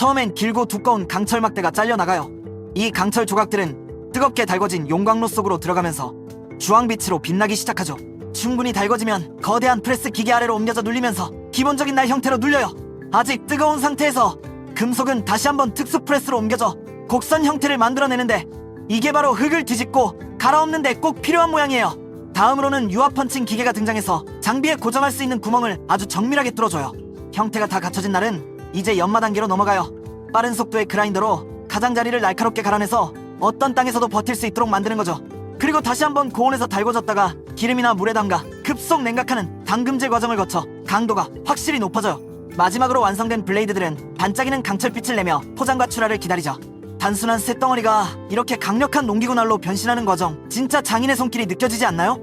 처음엔 길고 두꺼운 강철 막대가 잘려나가요. 이 강철 조각들은 뜨겁게 달궈진 용광로 속으로 들어가면서 주황빛으로 빛나기 시작하죠. 충분히 달궈지면 거대한 프레스 기계 아래로 옮겨져 눌리면서 기본적인 날 형태로 눌려요. 아직 뜨거운 상태에서 금속은 다시 한번 특수 프레스로 옮겨져 곡선 형태를 만들어내는데 이게 바로 흙을 뒤집고 갈아엎는데 꼭 필요한 모양이에요. 다음으로는 유압 펀칭 기계가 등장해서 장비에 고정할 수 있는 구멍을 아주 정밀하게 뚫어줘요. 형태가 다 갖춰진 날은 이제 연마 단계로 넘어가요. 빠른 속도의 그라인더로 가장자리를 날카롭게 갈아내서 어떤 땅에서도 버틸 수 있도록 만드는 거죠. 그리고 다시 한번 고온에서 달궈졌다가 기름이나 물에 담가 급속 냉각하는 당금질 과정을 거쳐 강도가 확실히 높아져요. 마지막으로 완성된 블레이드들은 반짝이는 강철빛을 내며 포장과 출하를 기다리죠. 단순한 쇳덩어리가 이렇게 강력한 농기구 날로 변신하는 과정 진짜 장인의 손길이 느껴지지 않나요?